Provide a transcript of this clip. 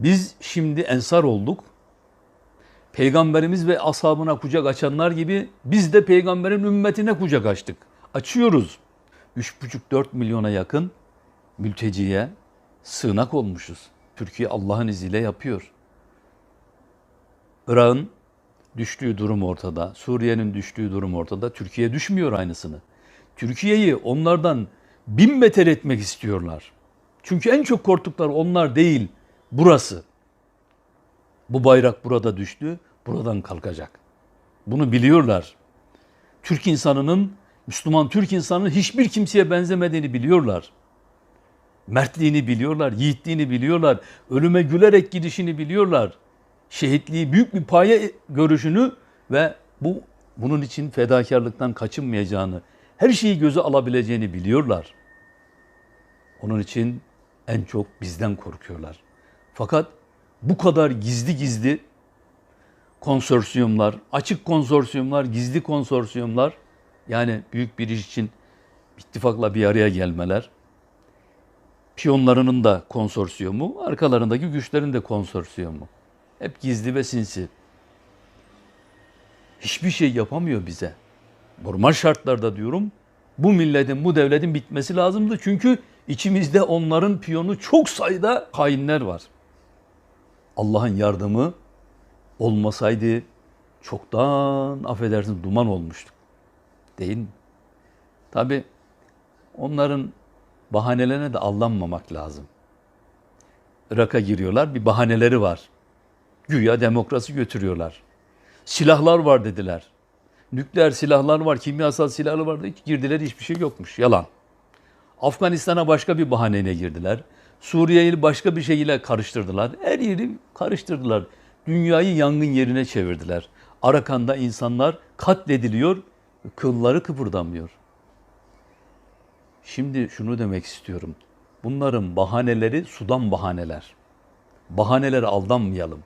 Biz şimdi ensar olduk. Peygamberimiz ve ashabına kucak açanlar gibi biz de peygamberin ümmetine kucak açtık. Açıyoruz. 3,5-4 milyona yakın mülteciye sığınak olmuşuz. Türkiye Allah'ın izniyle yapıyor. Irak'ın düştüğü durum ortada. Suriye'nin düştüğü durum ortada. Türkiye düşmüyor aynısını. Türkiye'yi onlardan bin beter etmek istiyorlar. Çünkü en çok korktukları onlar değil, burası. Bu bayrak burada düştü, buradan kalkacak. Bunu biliyorlar. Türk insanının, Müslüman Türk insanının hiçbir kimseye benzemediğini biliyorlar. Mertliğini biliyorlar, yiğitliğini biliyorlar, ölüme gülerek gidişini biliyorlar. Şehitliği büyük bir paye görüşünü ve bu bunun için fedakarlıktan kaçınmayacağını, her şeyi göze alabileceğini biliyorlar. Onun için en çok bizden korkuyorlar. Fakat bu kadar gizli gizli konsorsiyumlar, açık konsorsiyumlar, gizli konsorsiyumlar yani büyük bir iş için ittifakla bir araya gelmeler, piyonlarının da konsorsiyumu, arkalarındaki güçlerin de konsorsiyumu. Hep gizli ve sinsi. Hiçbir şey yapamıyor bize. Normal şartlarda diyorum bu milletin, bu devletin bitmesi lazımdı. Çünkü içimizde onların piyonu çok sayıda hainler var. Allah'ın yardımı olmasaydı çoktan affedersin duman olmuştuk. Değil mi? Tabi onların bahanelerine de aldanmamak lazım. Irak'a giriyorlar bir bahaneleri var. Güya demokrasi götürüyorlar. Silahlar var dediler. Nükleer silahlar var, kimyasal silahlar var. Hiç girdiler hiçbir şey yokmuş. Yalan. Afganistan'a başka bir bahaneyle girdiler. Suriye'yi başka bir şeyle karıştırdılar. Her yeri karıştırdılar. Dünyayı yangın yerine çevirdiler. Arakan'da insanlar katlediliyor, kılları kıpırdamıyor. Şimdi şunu demek istiyorum. Bunların bahaneleri sudan bahaneler. Bahanelere aldanmayalım.